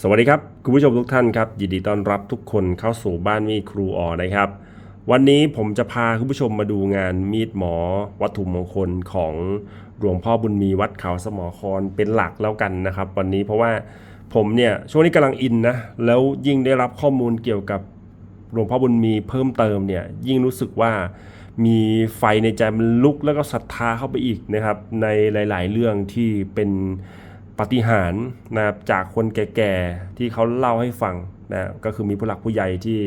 สวัสดีครับ คุณผู้ชมทุกท่านครับ ยินดีต้อนรับทุกคนเข้าสู่บ้านมีครูออนะครับ วันนี้ผมจะพาคุณผู้ชมมาดูงานมีดหมอ วัตถุมงคลของหลวงพ่อบุญมีวัดเขาสมอครเป็นหลักแล้วกันนะครับ วันนี้เพราะว่าผมเนี่ยช่วงนี้กำลังอินนะแล้วยิ่งได้รับข้อมูลเกี่ยวกับหลวงพ่อบุญมีเพิ่มเติมเนี่ยยิ่งรู้สึกว่ามีไฟในใจมันลุกแล้วก็ศรัทธาเข้าไปอีกนะครับ ในหลาย ๆ เรื่องที่เป็น ปฏิหารนะครับจากคนแก่ๆที่เขาเล่าให้ฟังนะก็คือมีผู้หลักผู้ใหญ่ที่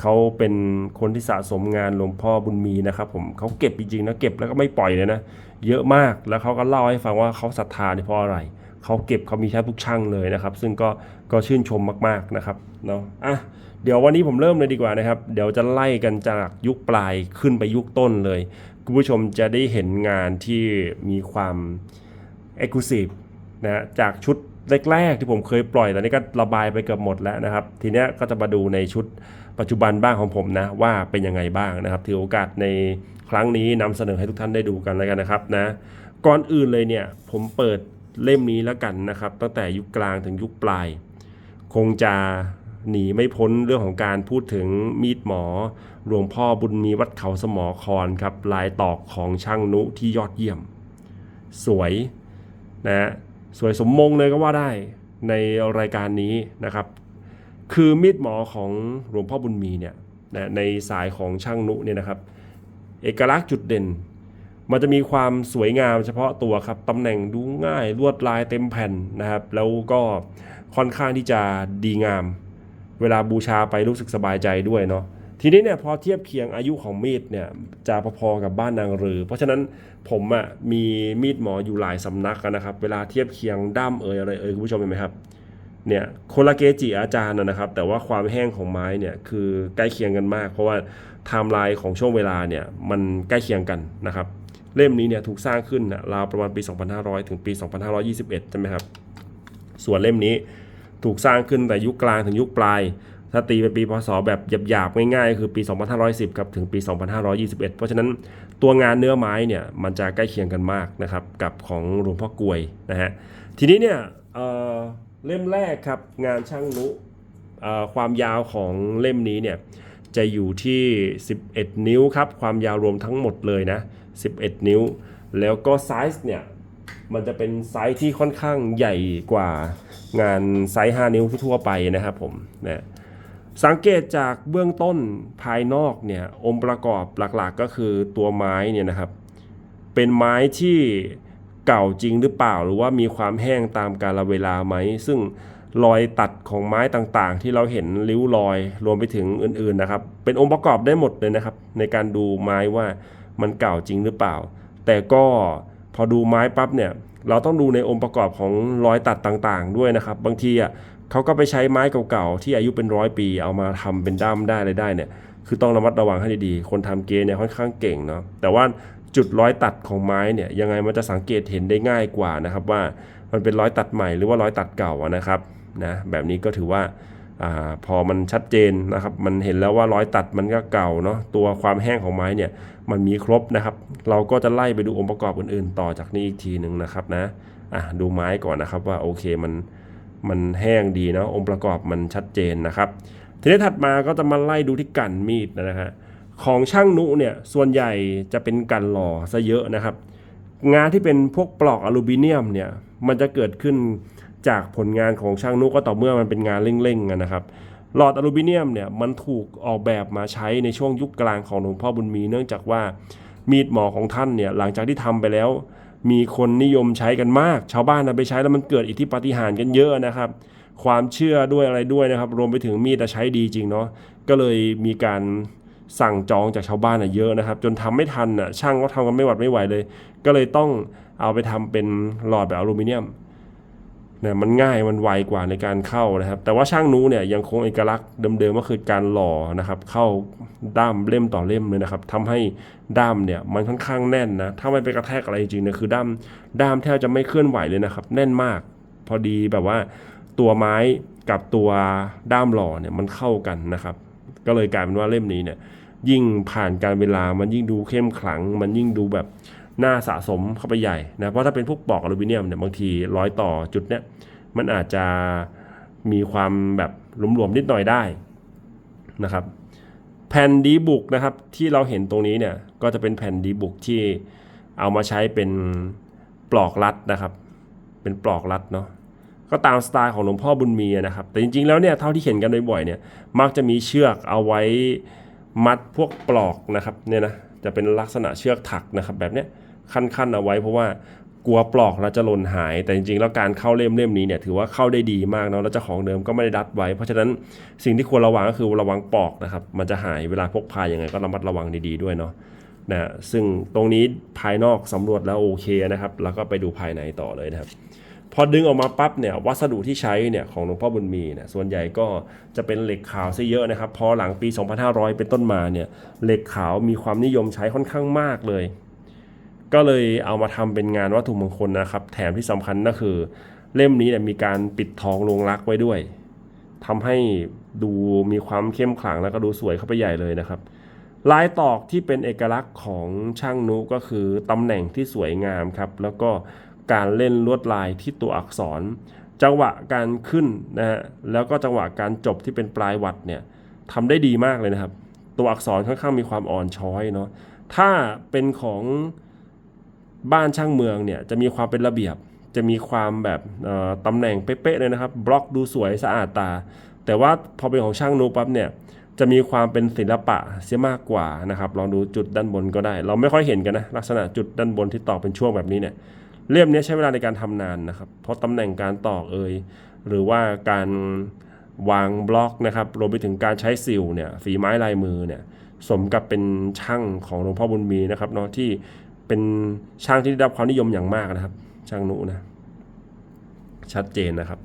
เขาเป็นคนที่สะสมงานหลวงพ่อบุญมีนะครับผมเขาเก็บจริงๆนะเก็บแล้วก็ไม่ปล่อยเลยนะเยอะมากแล้วเขาก็เล่าให้ฟังว่าเขาศรัทธาเนี่ยเพราะอะไรเขาเก็บเขามีแทบทุกช่างเลยนะครับ ซึ่งก็ก็ชื่นชมมากๆนะครับเนาะอะเดี๋ยววันนี้ผมเริ่มเลยดีกว่านะครับ เดี๋ยวจะไล่กันจากยุคปลายขึ้นไปยุคต้นเลย คุณผู้ชมจะได้เห็นงานที่มีความเอกลูซีฟ นะจากชุดแรกๆที่ผมเคยปล่อยตอนนี้ก็ระบายไปเกือบหมดแล้วนะครับ ทีเนี้ยก็จะมาดูในชุดปัจจุบันบ้างของผมนะ ว่าเป็นยังไงบ้างนะครับ ถือโอกาสในครั้งนี้นำเสนอให้ทุกท่านได้ดูกันแล้วกันนะครับนะก่อนอื่นเลยเนี่ยผมเปิดเล่มนี้แล้วกันนะครับ ตั้งแต่ยุคกลางถึงยุคปลาย คงจะหนีไม่พ้นเรื่องของการพูดถึงมีดหมอหลวงพ่อบุญมีวัดเขาสมอคอนครับลายตอกของช่างนุที่ยอดเยี่ยม สวยนะ สวยสมมงเลยก็ว่าได้ในรายการนี้นะครับ คือมีดหมอของหลวงพ่อบุญมีเนี่ยนะในสายของช่างนุเนี่ยนะครับ เอกลักษณ์จุดเด่น มันจะมีความสวยงามเฉพาะตัวครับตำแหน่งดูง่ายลวดลายเต็มแผ่นนะครับ แล้วก็ค่อนข้างที่จะดีงาม เวลาบูชาไปรู้สึกสบายใจด้วยเนาะ ทีนี้เนี่ยพอเทียบเคียงอายุของมีดเนี่ยจะพอๆกับบ้านนางรือ เพราะฉะนั้นผมอะ่ะมีมีดหมออยู่หลายสำนักนะครับ เวลาเทียบเคียงด้ามเอ่ยอะไรเอ่ยคุณผู้ชมเห็นไหมครับเนี่ยคนละเกจิอาจารย์นะนะครับ แต่ว่าความแห้งของไม้เนี่ยคือใกล้เคียงกันมาก เพราะว่าไทม์ไลน์ของช่วงเวลาเนี่ยมันใกล้เคียงกันนะครับ เล่มนี้เนี่ยถูกสร้างขึ้นนะราวประมาณปี 2500 ถึงปี 2521 ใช่ไหมครับ ส่วนเล่มนี้ถูกสร้างขึ้นแต่ยุคกลางถึงยุคปลาย ถ้าตีเป็นปีพศแบบหยาบๆง่ายๆ คือปี 2510ครับถึงปี 2521 เพราะฉะนั้นตัวงานเนื้อไม้เนี่ยมันจะใกล้เคียงกันมากนะครับกับของหลวงพ่อกลวยนะฮะทีนี้เนี่ยเเล่มแรกครับงานช่างนุความยาวของเล่มนี้เนี่ยจะอยู่ที่ 11 นิ้วครับความยาวรวมทั้งหมดเลยนะ 11 นิ้ว แล้วก็ไซส์เนี่ยมันจะเป็นไซส์ที่ค่อนข้างใหญ่กว่างานไซส์ 5 นิ้วทั่วไปนะครับผมนะ สังเกตจากเบื้องต้นภายนอกเนี่ยองค์ประกอบหลักๆก็คือตัวไม้เนี่ยนะครับ เป็นไม้ที่เก่าจริงหรือเปล่าหรือว่ามีความแห้งตามกาลเวลาไหม ซึ่งรอยตัดของไม้ต่างๆ ที่เราเห็นริ้วรอยรวมไปถึงอื่นๆนะครับ เป็นองค์ประกอบได้หมดเลยนะครับ ในการดูไม้ว่ามันเก่าจริงหรือเปล่า แต่ก็พอดูไม้ปั๊บเนี่ยเราต้องดูในองค์ประกอบของรอยตัดต่างๆ ด้วยนะครับ บางทีอะ เขาก็ไปใช้ไม้เก่าๆที่อายุเป็นร้อยปี เอามาทำเป็นด้ามได้อะไรได้เนี่ย คือต้องระมัดระวังให้ดีๆ คนทำเกเนี่ยค่อนข้างเก่งเนาะ แต่ว่าจุดร้อยตัดของไม้เนี่ยยังไงมันจะสังเกตเห็นได้ง่ายกว่านะครับว่ามันเป็นร้อยตัดใหม่หรือว่าร้อยตัดเก่านะครับนะแบบนี้ก็ถือว่าอพอมันชัดเจนนะครับมันเห็นแล้วว่าร้อยตัดมันก็เก่าเนาะตัวความแห้งของไม้เนี่ยมันมีครบนะครับ เราก็จะไล่ไปดูองค์ประกอบอื่นๆ ต่อจากนี้อีกทีหนึ่งนะครับนะอะดูไม้ก่อนนะครับว่าโอเคมัน มันแห้งดีนะองค์ประกอบมันชัดเจนนะครับ ทีนี้ถัดมาก็จะมาไล่ดูที่กันมีดนะฮะของช่างนุเนี่ยส่วนใหญ่จะเป็นกันหล่อซะเยอะนะครับ งานที่เป็นพวกปลอกอลูมิเนียมเนี่ยมันจะเกิดขึ้นจากผลงานของช่างนุก็ต่อเมื่อมันเป็นงานเร่งๆนะครับหลอดอลูมิเนียมเนี่ยมันถูกออกแบบมาใช้ในช่วงยุคกลางของหลวงพ่อบุญมีเนื่องจากว่ามีดหมอของท่านเนี่ยหลังจากที่ทำไปแล้ว มีคนนิยมใช้กันมาก ชาวบ้านนาไปใช้แล้วมันเกิดอิทธิปาฏิหาริย์กันเยอะนะครับ ความเชื่อด้วยอะไรด้วยนะครับ รวมไปถึงมีดจะใช้ดีจริงเนาะก็เลยมีการสั่งจองจากชาวบ้านอะเยอะนะครับ จนทำไม่ทันอะช่างก็ทำกันไม่หวัดไม่ไหวเลย ก็เลยต้องเอาไปทำเป็นหลอดแบบอลูมิเนียม นี่ยมันง่ายมันไวกว่าในการเข้านะครับ แต่ว่าช่างนู้เนี่ยยังคงเอกลักษณ์เดิมๆก็คือการหล่อนะครับ เข้าด้ามเล่มต่อเล่มเลยนะครับทำให้ด้ามเนี่ยมันค่อนข้างแน่นนะถ้าไม่ไปกระแทกอะไรจริงๆเนี่ยคือด้ามด้ามแทบจะไม่เคลื่อนไหวเลยนะครับ แน่นมาก พอดีแบบว่าตัวไม้กับตัวด้ามหล่อเนี่ยมันเข้ากันนะครับ ก็เลยกลายเป็นว่าเล่มนี้เนี่ยยิ่งผ่านการเวลามันยิ่งดูเข้มขลัง มันยิ่งดูแบบ น่าสะสมเข้าไปใหญ่นะเพราะถ้าเป็นพวกปลอกอลูมิเนียมเนี่ยบางทีร้อยต่อจุดเนี่ยมันอาจจะมีความแบบหลวมๆนิดหน่อยได้นะครับแผ่นดีบุกนะครับที่เราเห็นตรงนี้เนี่ยก็จะเป็นแผ่นดีบุกที่เอามาใช้เป็นปลอกรัดนะครับ เป็นปลอกรัดเนาะก็ตามสไตล์ของหลวงพ่อบุญมีนะครับแต่จริงๆแล้วเนี่ยเท่าที่เห็นกันบ่อยๆเนี่ยมักจะมีเชือกเอาไว้ มัดพวกปลอกนะครับเนี่ยนะจะเป็นลักษณะเชือกถักนะครับ แบบเนี้ยขั้นๆเอาไว้เพราะว่ากลัวปลอกแล้วจะหล่นหาย แต่จริงๆ แล้วการเข้าเล่มเล่มนี้เนี่ยถือว่าเข้าได้ดีมากเนาะแล้วเจ้าของเดิมก็ไม่ได้ดัดไว้ เพราะฉะนั้นสิ่งที่ควรระวังก็คือระวังปลอกนะครับมันจะหายเวลาพกพายังไงก็ระมัดระวังดีๆด้วยเนาะนะซึ่งตรงนี้ภายนอกสำรวจแล้วโอเคนะครับ แล้วก็ไปดูภายในต่อเลยนะครับ พอดึงออกมาปั๊บเนี่ยวัสดุที่ใช้เนี่ยของหลวงพ่อบุญมีเนี่ยส่วนใหญ่ก็จะเป็นเหล็กขาวซะเยอะนะครับ พอหลังปี 2500 เป็นต้นมาเนี่ยเหล็กขาวมีความนิยมใช้ค่อนข้างมากเลย ก็เลยเอามาทำเป็นงานวัตถุมงคลนะครับ แถมที่สำคัญก็คือ เล่มนี้เนี่ยมีการปิดทองลงรักไว้ด้วยทำให้ดูมีความเข้มขลังแล้วก็ดูสวยเข้าไปใหญ่เลยนะครับลายตอกที่เป็นเอกลักษณ์ของช่างนุก็คือตำแหน่งที่สวยงามครับ แล้วก็ การเล่นลวดลายที่ตัวอักษร จังหวะการขึ้นนะฮะแล้วก็จังหวะการจบที่เป็นปลายวัดเนี่ยทำได้ดีมากเลยนะครับ ตัวอักษรค่อนข้างมีความอ่อนช้อยเนาะถ้าเป็นของบ้านช่างเมืองเนี่ยจะมีความเป็นระเบียบจะมีความแบบตำแหน่งเป๊ะๆเลยนะครับ บล็อกดูสวยสะอาดตา แต่ว่าพอเป็นของช่างนูปั๊บเนี่ยจะมีความเป็นศิลปะเสียมากกว่านะครับ ลองดูจุดด้านบนก็ได้ เราไม่ค่อยเห็นกันนะ ลักษณะจุดด้านบนที่ต่อเป็นช่วงแบบนี้เนี่ย เล่มนี้ใช้เวลาในการทำนานนะครับ เพราะตำแหน่งการตอกเอยหรือว่าการวางบล็อกนะครับรวมไปถึงการใช้สิวเนี่ยฝีไม้ลายมือเนี่ยสมกับเป็นช่างของหลวงพ่อบุญมีนะครับเนาะที่เป็นช่างที่ได้รับความนิยมอย่างมากนะครับ ช่างหนุนะชัดเจนนะครับ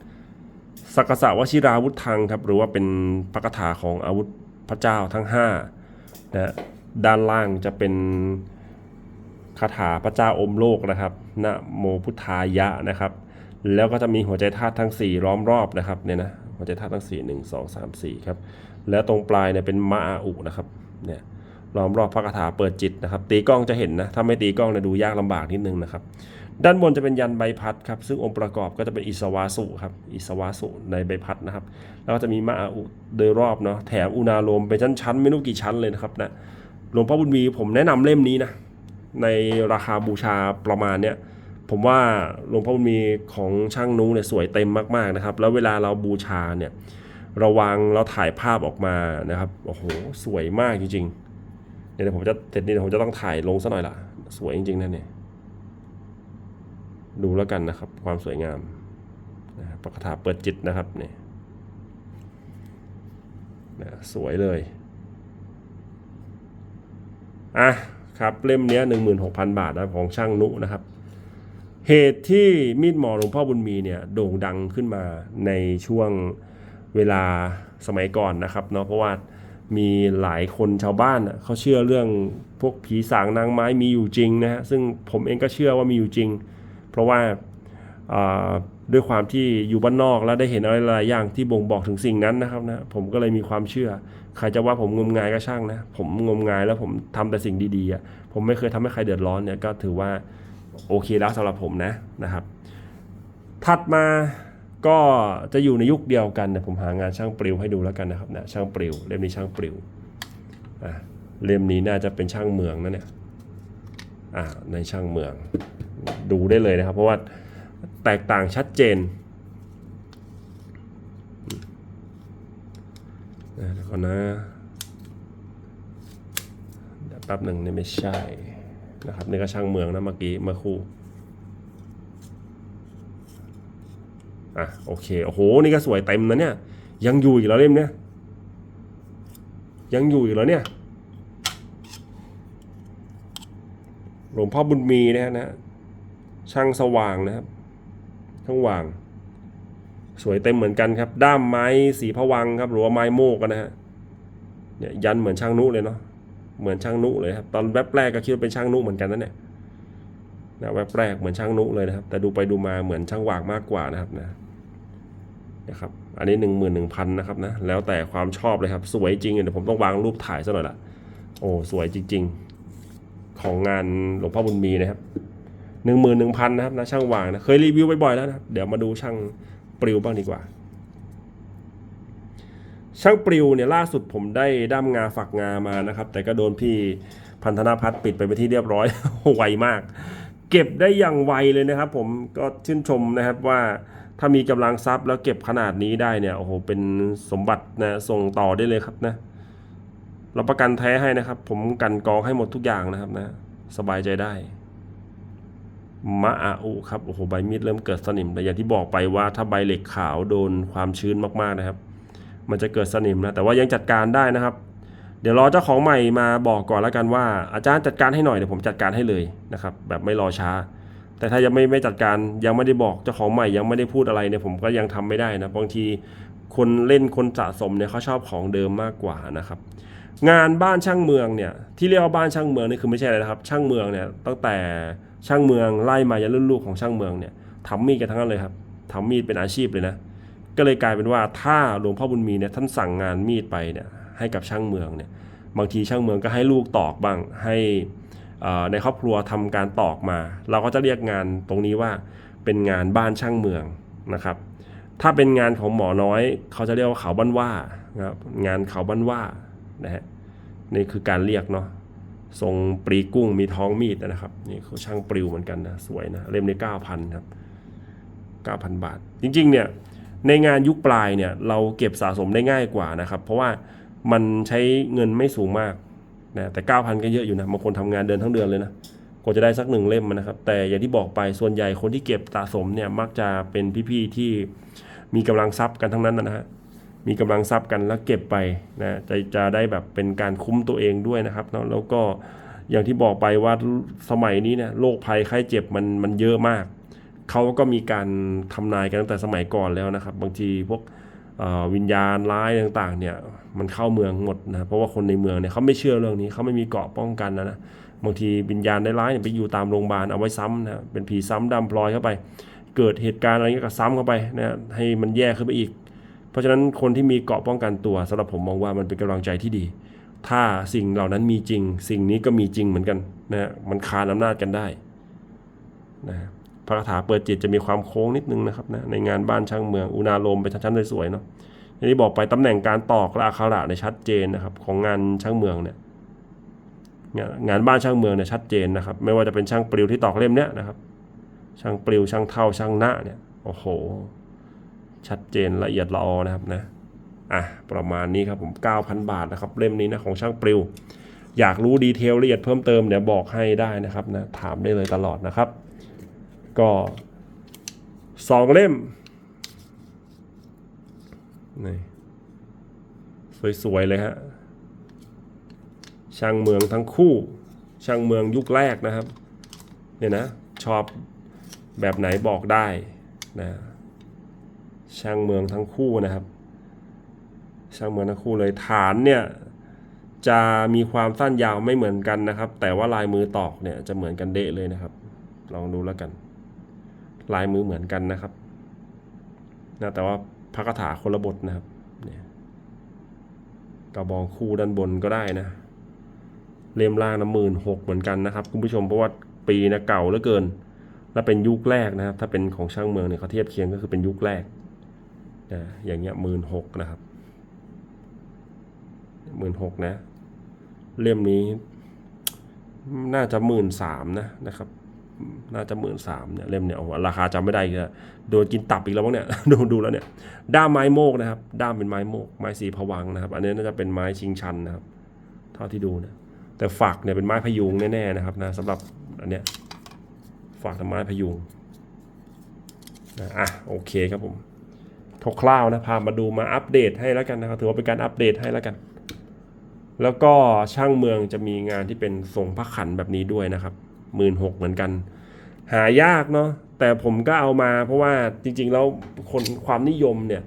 สักกะสะวชิราวุธทังครับหรือว่าเป็นพระคาถาของอาวุธพระเจ้าทั้ง5นะด้านล่างจะเป็น คาถาพระเจ้าอมโลกนะครับนะโมพุทธายะนะครับ แล้วก็จะมีหัวใจธาตุทั้ง 4 ล้อมรอบนะครับเนี่ยนะหัวใจธาตุทั้ง 4 1 2 3 4ครับแล้วตรงปลายเนี่ยเป็นมะอาอุนะครับเนี่ยล้อมรอบพระคาถาเปิดจิตนะครับ ตีกล้องจะเห็นนะถ้าไม่ตีกล้องเนี่ยดูยากลำบากนิดนึงนะครับ ด้านบนจะเป็นยันใบพัดครับซึ่งองค์ประกอบก็จะเป็นอิสวาสุครับอิสวาสุในใบพัดนะครับ แล้วก็จะมีมะอาอุโดยรอบเนาะแถมอุณาโลมเป็นชั้นๆไม่รู้กี่ชั้นเลยนะครับนะหลวงพ่อบุญมีผมแนะนำเล่มนี้นะ ในราคาบูชาประมาณเนี้ยผมว่าหลวงพ่อบุญมีของช่างนุ้งเนี่ยสวยเต็มมากๆนะครับ แล้วเวลาเราบูชาเนี่ยระวังเราถ่ายภาพออกมานะครับโอ้โหสวยมากจริงๆเดี๋ยวผมจะเสร็จนี้ผมจะต้องถ่ายลงซะหน่อยละสวยจริงๆนะเนี่ยดูแล้วกันนะครับ ความสวยงามนะครับปกถาเปิดจิตนะครับเนี่ยนะสวยเลยอะ ครับเล่มนี้ย16,000บาทนะของช่างนุนะครับ เหตุที่มีดหมอหลวงพ่อบุญมีเนี่ยโด่งดังขึ้นมาในช่วงเวลาสมัยก่อนนะครับเนาะเพราะว่ามีหลายคนชาวบ้านเขาเชื่อเรื่องพวกผีสางนางไม้มีอยู่จริงนะฮะซึ่งผมเองก็เชื่อว่ามีอยู่จริง เพราะว่าอ่า ด้วยความที่อยู่บ้านนอกแล้วได้เห็นอะไรหลายอย่างที่บ่งบอกถึงสิ่งนั้นนะครับนะผมก็เลยมีความเชื่อ ใครจะว่าผมงมงายก็ช่างนะ ผมงมงายแล้วผมทำแต่สิ่งดีๆผมไม่เคยทำให้ใครเดือดร้อนเนี่ยก็ถือว่าโอเคแล้วสำหรับผมนะนะครับ ถัดมาก็จะอยู่ในยุคเดียวกันเนี่ยผมหางานช่างปลิวให้ดูแล้วกันนะครับนะช่างปลิวเล่มนี้ช่างปลิวอะเล่มนี้น่าจะเป็นช่างเมืองนะเนี่ยอ่าในช่างเมืองดูได้เลยนะครับ เพราะว่า แตกต่างชัดเจนเดี๋ยวก่อนนะเดี๋ยวแป๊บหนึ่งนี่ไม่ใช่นะครับนี่ก็ช่างเมืองนะเมื่อกี้เมื่อคู่อะโอเคโอ้โหนี่ก็สวยเต็มนะเนี่ยยังอยู่อีกแล้วเล่มเนี่ยยังอยู่อีกแล้วเนี่ยหลวงพ่อบุญมีนะฮะนะช่างสว่างนะครับ ช่างวาง สวยเต็มเหมือนกันครับ ด้ามไม้สีผวังครับหรือว่าไม้โมกนะฮะเนี่ยยันเหมือนช่างนุเลยเนาะเหมือนช่างนุเลยครับตอนแวบแรกก็คิดว่าเป็นช่างนุเหมือนกันนั่นเนี่ยนะแวบแรกเหมือนช่างนุเลยนะครับ แต่ดูไปดูมาเหมือนช่างวางมากกว่านะครับนะนะครับอันนี้หนึ่งหมื่นหนึ่งพันนะครับนะแล้วแต่ความชอบเลยครับ สวยจริงเดี๋ยวผมต้องวางรูปถ่ายซะหน่อยละโอ้สวยจริง ๆ ของงานหลวงพ่อบุญมีนะครับ หนึ่งหมื่นหนึ่งพันนะครับนะช่างวางนะเคยรีวิวบ่อยๆแล้วนะเดี๋ยวมาดูช่างปลิวบ้างดีกว่า ช่างปลิวเนี่ยล่าสุดผมได้ด้ามงาฝักงามานะครับ แต่ก็โดนพี่พันธนาพัฒน์ปิดไปไปที่เรียบร้อย ไวมาก เก็บได้อย่างไวเลยนะครับ ผมก็ชื่นชมนะครับว่าถ้ามีกำลังทรัพย์แล้วเก็บขนาดนี้ได้เนี่ยโอ้โหเป็นสมบัตินะส่งต่อได้เลยครับนะรับประกันแท้ให้นะครับ ผมกันกองให้หมดทุกอย่างนะครับนะ สบายใจได้ มะอาอุครับโอ้โหใบมีดเริ่มเกิดสนิมแต่อย่างที่บอกไปว่าถ้าใบเหล็กขาวโดนความชื้นมากๆนะครับ มันจะเกิดสนิมนะแต่ว่ายังจัดการได้นะครับ เดี๋ยวรอเจ้าของใหม่มาบอกก่อนแล้วกันว่า อาจารย์จัดการให้หน่อยเดี๋ยวผมจัดการให้เลยนะครับ แบบไม่รอช้า แต่ถ้ายังไม่ไม่จัดการยังไม่ได้บอกเจ้าของใหม่ยังไม่ได้พูดอะไรเนี่ยผมก็ยังทำไม่ได้นะบางทีคนเล่นคนสะสมเนี่ยเขาชอบของเดิมมากกว่านะครับงานบ้านช่างเมืองเนี่ยที่เรียกว่าบ้านช่างเมืองนี่คือไม่ใช่อะไรนะครับ ช่างเมืองเนี่ยตั้งแต่ ช่างเมืองไล่มายันรุ่นลูกของช่างเมืองเนี่ยทำมีดกันทั้งนั้นเลยครับทำมีดเป็นอาชีพเลยนะ ก็เลยกลายเป็นว่าถ้าหลวงพ่อบุญมีเนี่ยท่านสั่งงานมีดไปเนี่ยให้กับช่างเมืองเนี่ยบางทีช่างเมืองก็ให้ลูกตอกบ้างให้อ่อในครอบครัวทำการตอกมา เราก็จะเรียกงานตรงนี้ว่าเป็นงานบ้านช่างเมืองนะครับ ถ้าเป็นงานของหมอน้อยเขาจะเรียกว่าเขาบ้านว่านะครับงานเขาบ้านว่านะฮะนี่คือการเรียกเนาะ ทรงปรีกุ้งมีท้องมีดนะครับนี่เขาช่างปลิวเหมือนกันนะสวยนะเล่มนี้เก้าพันครับเก้าพันบาท จริงๆเนี่ยในงานยุคปลายเนี่ยเราเก็บสะสมได้ง่ายกว่านะครับ เพราะว่ามันใช้เงินไม่สูงมากนะแต่ 9,000 ก็เยอะอยู่นะบางคนทำงานเดือนทั้งเดือนเลยนะกว่าจะได้สักหนึ่งเล่มนะครับ แต่อย่างที่บอกไปส่วนใหญ่คนที่เก็บสะสมเนี่ยมักจะเป็นพี่ๆที่มีกำลังทรัพย์กันทั้งนั้นนะฮะ มีกำลังทรัพย์กันแล้วเก็บไปนะจะจะได้แบบเป็นการคุ้มตัวเองด้วยนะครับเนาะแล้วก็อย่างที่บอกไปว่าสมัยนี้เนี่ยโรคภัยไข้เจ็บมันมันเยอะมาก เขาก็มีการทำนายกันตั้งแต่สมัยก่อนแล้วนะครับ บางทีพวกวิญญาณร้ายต่างๆเนี่ยมันเข้าเมืองหมดนะเพราะว่าคนในเมืองเนี่ยเขาไม่เชื่อเรื่องนี้เขาไม่มีเกราะป้องกันนะนะบางทีวิญญาณร้ายเนี่ยไปอยู่ตามโรงพยาบาลเอาไว้ซ้ำนะเป็นผีซ้ำดำพลอยเข้าไป เกิดเหตุการณ์อะไรเงี้ยก็ซ้ำเข้าไปนะให้มันแย่ขึ้นไปอีก ราะฉะนั้นคนที่มีเกราะป้องกันตัวสำหรับผมมองว่ามันเป็นกำลังใจที่ดี ถ้าสิ่งเหล่านั้นมีจริง สิ่งนี้ก็มีจริงเหมือนกันนะฮะมันคานอำนาจกันได้นะฮะพระคาถาเปิดจิตจะมีความโค้งนิดนึงนะครับนะในงานบ้านช่างเมืองอุณาโลมเป็นชั้นๆสวยๆเนาะอย่างที่บอกไปตำแหน่งการตอกและอักขระเนี่ยชัดเจนนะครับของงานช่างเมืองเนี่ยงานงานบ้านช่างเมืองเนี่ยชัดเจนนะครับ ไม่ว่าจะเป็นช่างปลิวที่ตอกเล่มเนี้ยนะครับ ช่างปลิวช่างเท่าช่างหน้าเนี่ยโอ้โห ชัดเจนละเอียดละออนะครับนะอะประมาณนี้ครับผม 9,000 บาทนะครับ เล่มนี้นะของช่างปลิว อยากรู้ดีเทลละเอียดเพิ่มเติมเดี๋ยวบอกให้ได้นะครับนะถามได้เลยตลอดนะครับ ก็สองเล่มนี่สวยๆเลยฮะช่างเมืองทั้งคู่ ช่างเมืองยุคแรกนะครับ เนี่ยนะ ชอบแบบไหนบอกได้นะ ช่างเมืองทั้งคู่นะครับ ช่างเมืองทั้งคู่เลยฐานเนี่ยจะมีความสั้นยาวไม่เหมือนกันนะครับ แต่ว่าลายมือตอกเนี่ยจะเหมือนกันเดะเลยนะครับ ลองดูแล้วกัน ลายมือเหมือนกันนะครับนะแต่ว่าพระคาถาคนละบทนะครับเนี่ยกระบองคู่ด้านบนก็ได้นะเล่มล่างนะหมื่นหกเหมือนกันนะครับ คุณผู้ชมเพราะว่าปีนะเก่าเหลือเกิน และเป็นยุคแรกนะครับ ถ้าเป็นของช่างเมืองเนี่ยเขาเทียบเคียงก็คือเป็นยุคแรก นะอย่างเงี้ยหมื่นหกนะครับหมื่นหกนะ เล่มนี้ น่าจะหมื่นสามนะนะครับ น่าจะหมื่นสามเนี่ยเล่มเนี่ยโอ้ราคาจำไม่ได้อีกแล้วโดนกินตับอีกแล้วมั้งเนี่ยดูดูแล้วเนี่ย ด้ามไม้โมกนะครับ ด้ามเป็นไม้โมก ไม้สีผวังนะครับ อันนี้น่าจะเป็นไม้ชิงชันนะครับ เท่าที่ดูนี่ยแต่ฝักเนี่ยเป็นไม้พยุงแน่ๆนะครับนะสำหรับอันเนี้ยฝักเป็นไม้พยุงนะอะโอเคครับผม คร่าวๆนะพามาดูมาอัปเดตให้แล้วกันนะครับถือว่าเป็นการอัปเดตให้แล้วกัน แล้วก็ช่างเมืองจะมีงานที่เป็นทรงพระขันแบบนี้ด้วยนะครับหมื่นหกเหมือนกัน หายากเนาะแต่ผมก็เอามาเพราะว่าจริงๆแล้วคนความนิยมเนี่ย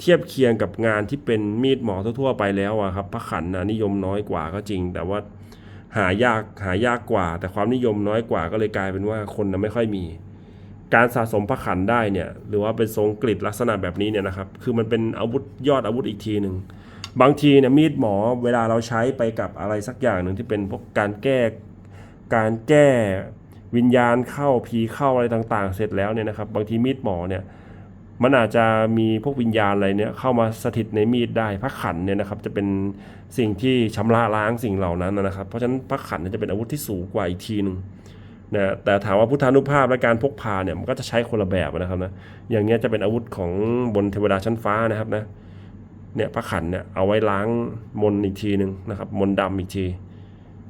เทียบเคียงกับงานที่เป็นมีดหมอทั่วๆไปแล้วอะครับพระขันนะนิยมน้อยกว่าก็จริง แต่ว่าหายากหายากกว่า แต่ความนิยมน้อยกว่าก็เลยกลายเป็นว่าคนนะไม่ค่อยมี การสะสมพระขันได้เนี่ยหรือว่าเป็นทรงกริดลักษณะแบบนี้เนี่ยนะครับคือมันเป็นอาวุธยอดอาวุธอีกทีหนึ่งบางทีเนี่ยมีดหมอเวลาเราใช้ไปกับอะไรสักอย่างหนึ่งที่เป็นพวกการแก้การแก้วิญญาณเข้าผีเข้าอะไรต่างๆ เสร็จแล้วเนี่ยนะครับบางทีมีดหมอเนี่ยมันอาจจะมีพวกวิญญาณอะไรเนี่ยเข้ามาสถิตในมีดได้พระขันเนี่ยนะครับจะเป็นสิ่งที่ชำระล้างสิ่งเหล่านั้นนะครับ เพราะฉะนั้นพระขันจะเป็นอาวุธที่สูงกว่าอีกทีหนึ่ง นะแต่ถามว่าพุทธานุภาพและการพกพาเนี่ยมันก็จะใช้คนละแบบนะครับนะอย่างเงี้ยจะเป็นอาวุธของบนเทวดาชั้นฟ้านะครับนะเนี่ยพระขันเนี่ยเอาไว้ล้างมนอีกทีหนึ่งนะครับมนต์ดำอีกที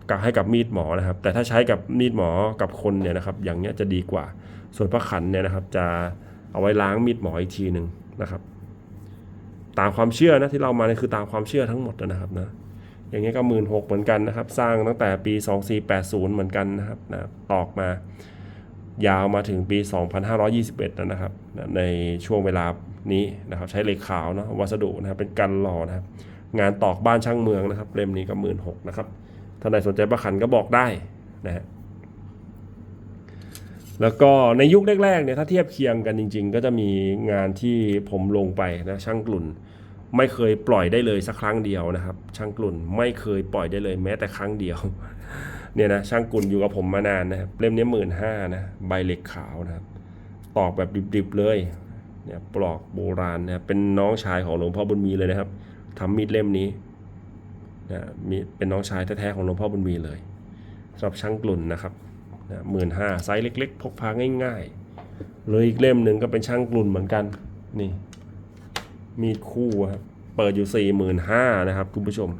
กับให้กับมีดหมอนะครับ แต่ถ้าใช้กับมีดหมอกับคนเนี่ยนะครับอย่างเงี้ยจะดีกว่า ส่วนพระขันเนี่ยนะครับจะเอาไว้ล้างมีดหมออีกทีหนึ่งนะครับ ตามความเชื่อนะที่เรามาเนี่ยคือตามความเชื่อทั้งหมดนะครับนะ อย่างเงี้ยก็หมื่นหกเหมือนกันนะครับ สร้างตั้งแต่ปี 2480 เหมือนกันนะครับนะตอกมายาวมาถึงปี 2521 นะครับนะในช่วงเวลานี้นะครับ ใช้เหล็กขาวเนาะวัสดุนะครับเป็นกันหล่อนะครับ งานตอกบ้านช่างเมืองนะครับ เล่มนี้ก็หมื่นหกนะครับท่านใดสนใจประคันก็บอกได้นะฮะแล้วก็ในยุคแรกๆเนี่ยถ้าเทียบเคียงกันจริง ๆ ก็จะมีงานที่ผมลงไปนะช่างกลุ่น ไม่เคยปล่อยได้เลยสักครั้งเดียวนะครับ ช่างกลุ่นไม่เคยปล่อยได้เลยแม้แต่ครั้งเดียวเนี่ยนะช่างกลุ่นอยู่กับผมมานานนะครับเล่มนี้หมื่นห้านะใบเหล็กขาวนะครับตอกแบบดิบๆเลยเนี่ยปลอกโบราณนะเป็นน้องชายของหลวงพ่อบุญมีเลยนะครับทำมีดเล่มนี้นะมีเป็นน้องชายแท้ๆของหลวงพ่อบุญมีเลยสำหรับช่างกลุ่นนะครับหมื่นห้าไซส์เล็ก ๆ พกพาง่ายๆเลยอีกเล่มหนึ่งก็เป็นช่างกลุ่นเหมือนกันนี่ มีดคู่ครับ เปิดอยู่สี่หมื่นห้านะครับคุณผู้ชม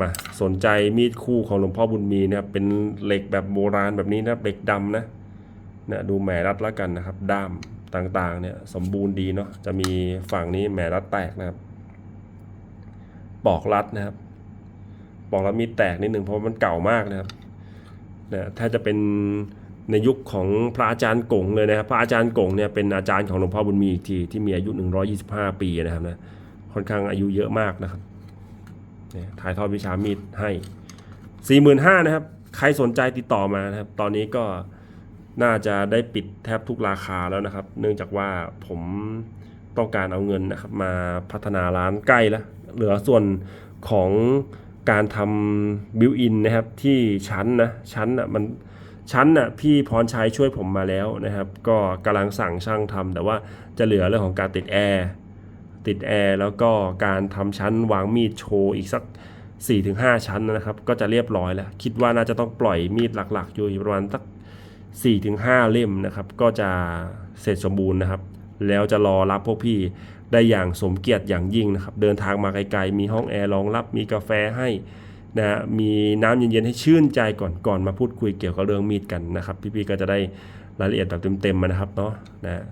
มาสนใจมีดคู่ของหลวงพ่อบุญมีนะครับ เป็นเหล็กแบบโบราณแบบนี้นะครับเหล็กดำนะนะดูแหมรัดและกันนะครับ ด้ามต่างๆเนี่ยสมบูรณ์ดีเนาะ จะมีฝั่งนี้แหมรัดแตกนะครับ ปอกรัดนะครับ ปอกรัดมีแตกนิดหนึ่งเพราะมันเก่ามากนะครับนะถ้าจะเป็น ในยุคของพระอาจารย์กงเลยนะครับพระอาจารย์กงเนี่ยเป็นอาจารย์ของหลวงพ่อบุญมีอีกทีที่มีอายุ 125 ปีนะครับนะค่อนข้างอายุเยอะมากนะครับถ่ายทอดวิชามีดให้ 45,000นะครับใครสนใจติดต่อมานะครับ ตอนนี้ก็น่าจะได้ปิดแทบทุกราคาแล้วนะครับ เนื่องจากว่าผมต้องการเอาเงินนะครับมาพัฒนาร้านใกล้แล้วเหลือส่วนของการทำบิวอินนะครับที่ชั้นนะชั้นอะมัน ชั้นอะพี่พรชัยช่วยผมมาแล้วนะครับ ก็กำลังสั่งช่างทำแต่ว่าจะเหลือเรื่องของการติดแอร์ติดแอร์แล้วก็การทำชั้นวางมีดโชว์อีกสัก 4-5 ชั้นนะครับ ก็จะเรียบร้อยแล้ว คิดว่าน่าจะต้องปล่อยมีดหลักๆ อยู่ประมาณสัก4-5 เล่มนะครับ ก็จะเสร็จสมบูรณ์นะครับ แล้วจะรอรับพวกพี่ได้อย่างสมเกียรติอย่างยิ่งนะครับ เดินทางมาไกลๆ มีห้องแอร์รองรับมีกาแฟให้ นะฮะมีน้ำเย็นๆให้ชื่นใจก่อนก่อนมาพูดคุยเกี่ยวกับเรื่องมีดกันนะครับ พี่ๆก็จะได้รายละเอียดแบบเต็มๆมานะครับเนาะนะ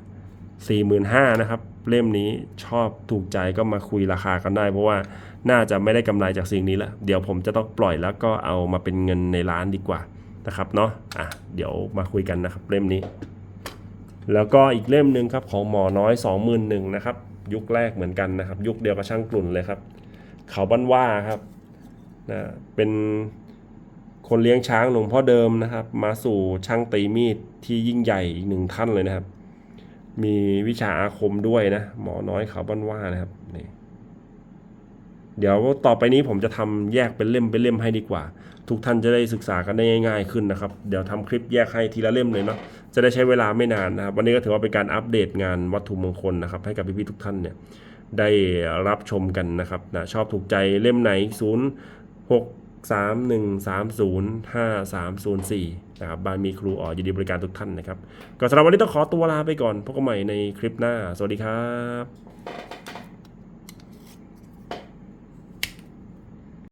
สี่หมื่นห้านะครับ เล่มนี้ชอบถูกใจก็มาคุยราคากันได้ เพราะว่าน่าจะไม่ได้กำไรจากสิ่งนี้ละเดี๋ยวผมจะต้องปล่อยแล้วก็เอามาเป็นเงินในร้านดีกว่านะครับเนาะอะเดี๋ยวมาคุยกันนะครับ เล่มนี้ แล้วก็อีกเล่มหนึ่งครับของหมอน้อย 21,000นะครับ ยุคแรกเหมือนกันนะครับ ยุคเดียวกับช่างกลุ่นเลยครับ เขาบ้านว่าครับ นะเป็นคนเลี้ยงช้างหลวงพ่อเดิมนะครับ มาสู่ช่างตีมีดที่ยิ่งใหญ่อีกหนึ่งท่านเลยนะครับ มีวิชาอาคมด้วยนะ หมอน้อยเขาบ้านว่านะครับนี่เดี๋ยวต่อไปนี้ผมจะทำแยกเป็นเล่มเป็นเล่มให้ดีกว่า ทุกท่านจะได้ศึกษากันได้ง่ายๆขึ้นนะครับ เดี๋ยวทำคลิปแยกให้ทีละเล่มเลยเนาะจะได้ใช้เวลาไม่นานนะครับ วันนี้ก็ถือว่าเป็นการอัปเดตงานวัตถุมงคลนะครับ ให้กับพี่ๆทุกท่านเนี่ยได้รับชมกันนะครับนะชอบถูกใจเล่มไหน0 6 3 1 3 0 5 3 0 4นะครับบ้านมีครูอ๋อยินดีบริการทุกท่านนะครับ ก็สำหรับวันนี้ต้องขอตัวลาไปก่อนพบกันใหม่ในคลิปหน้า สวัสดีครับ